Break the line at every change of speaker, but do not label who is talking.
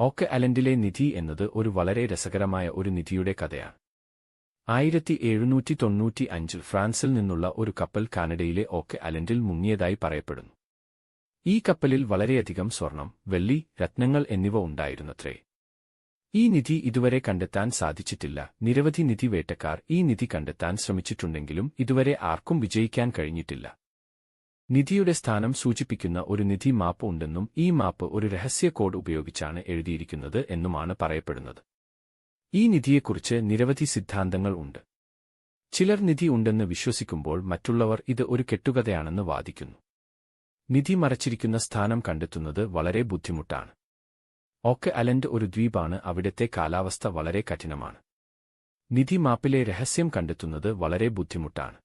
ഓക്ക് അലൻഡിലെ നിധി എന്നത് ഒരു വളരെ രസകരമായ ഒരു നിധിയുടെ കഥയാണ്. ആയിരത്തി എഴുന്നൂറ്റി തൊണ്ണൂറ്റി അഞ്ചിൽ ഫ്രാൻസിൽ നിന്നുള്ള ഒരു കപ്പൽ കാനഡയിലെ ഓക്ക് അലൻഡിൽ മുങ്ങിയതായി പറയപ്പെടുന്നു. ഈ കപ്പലിൽ വളരെയധികം സ്വർണം വെള്ളി രത്നങ്ങൾ എന്നിവ ഉണ്ടായിരുന്നത്രേ. ഈ നിധി ഇതുവരെ കണ്ടെത്താൻ സാധിച്ചിട്ടില്ല. നിരവധി നിധി വേട്ടക്കാർ ഈ നിധി കണ്ടെത്താൻ ശ്രമിച്ചിട്ടുണ്ടെങ്കിലും ഇതുവരെ ആർക്കും വിജയിക്കാൻ കഴിഞ്ഞിട്ടില്ല. നിധിയുടെ സ്ഥാനം സൂചിപ്പിക്കുന്ന ഒരു നിധി മാപ്പ് ഉണ്ടെന്നും ഈ മാപ്പ് ഒരു രഹസ്യ കോഡ് ഉപയോഗിച്ചാണ് എഴുതിയിരിക്കുന്നത് എന്നുമാണ് പറയപ്പെടുന്നത്. ഈ നിധിയെക്കുറിച്ച് നിരവധി സിദ്ധാന്തങ്ങൾ ഉണ്ട്. ചിലർ നിധി ഉണ്ടെന്ന് വിശ്വസിക്കുമ്പോൾ മറ്റുള്ളവർ ഇത് ഒരു കെട്ടുകഥയാണെന്ന് വാദിക്കുന്നു. നിധി മറച്ചിരിക്കുന്ന സ്ഥാനം കണ്ടെത്തുന്നത് വളരെ ബുദ്ധിമുട്ടാണ്. ഓക്ക് അലൻഡ് ഒരു ദ്വീപാണ് അവിടത്തെ കാലാവസ്ഥ വളരെ കഠിനമാണ്. നിധി മാപ്പിലെ രഹസ്യം കണ്ടെത്തുന്നത് വളരെ ബുദ്ധിമുട്ടാണ്.